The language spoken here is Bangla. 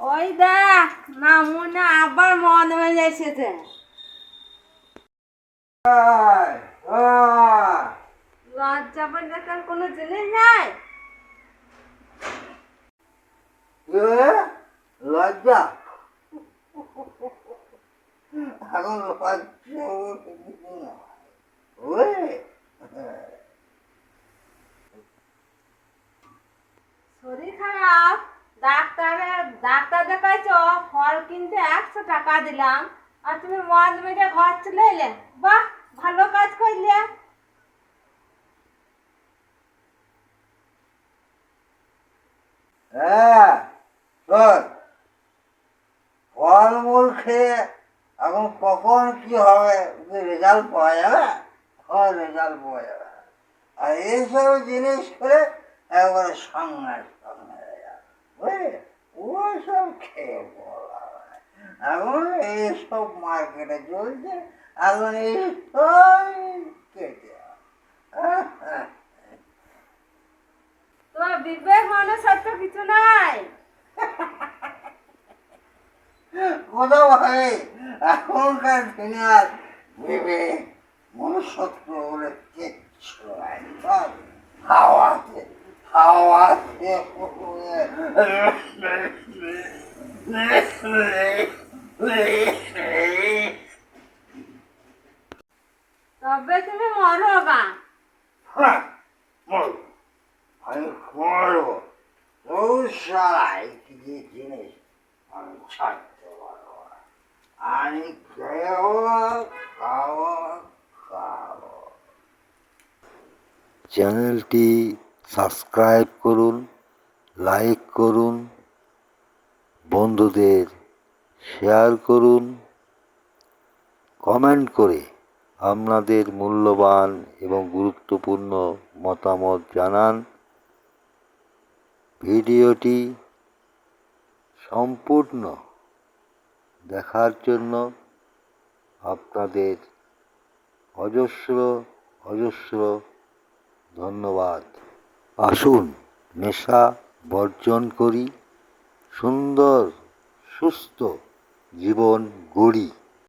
মনে হয় আবার মন হয়ে এসেছে। লজ্জা বলে দেখার কোনো জিনিস নাই লজ্জা? এখন লজ্জা বলতে কিছু না ওই শরীর খারাপ ডাক্তারে, ডাক্তার দেখাইছো, ফল কিনতে একশো টাকা দিলাম। আর তুমি মদ মেরে ঘর চলে এলে। বাহ, ভালো কাজ করলে। হ্যাঁ ফলমূল খেয়ে এখন কখন কি হবে রেজাল্ট পাওয়া যাবে? হয় রেজাল্ট পাওয়া যাবে? আর এইসব জিনিস করে একবারে সঙ্গে ওইসব খেয়ে বলা এখন এইসব মার্কেটে চলছে এখন এইসব কেটে তোমার বিবেক মানে সত্য কিছু নাই। কোথাও ভাই এখনকার দিনে আর ভেবে মনুষ্যত্ব বলে কিচ্ছু নাই। হাওয়াতে তবে তুমি মরো গা হ্যাঁ, আমি মরবো। ও সারাই কি জিনিস? আমি ছাড়তে পারব আমি খেয়েও খাব খাব। চ্যানেলটি সাবস্ক্রাইব করুন। লাইক করুন, বন্ধুদের শেয়ার করুন, কমেন্ট করে আপনাদের মূল্যবান এবং গুরুত্বপূর্ণ মতামত জানান। ভিডিওটি সম্পূর্ণ দেখার জন্য আপনাদের অজস্র অজস্র ধন্যবাদ। আসুন নেশা বর্জন করি সুন্দর সুস্থ জীবন গড়ি।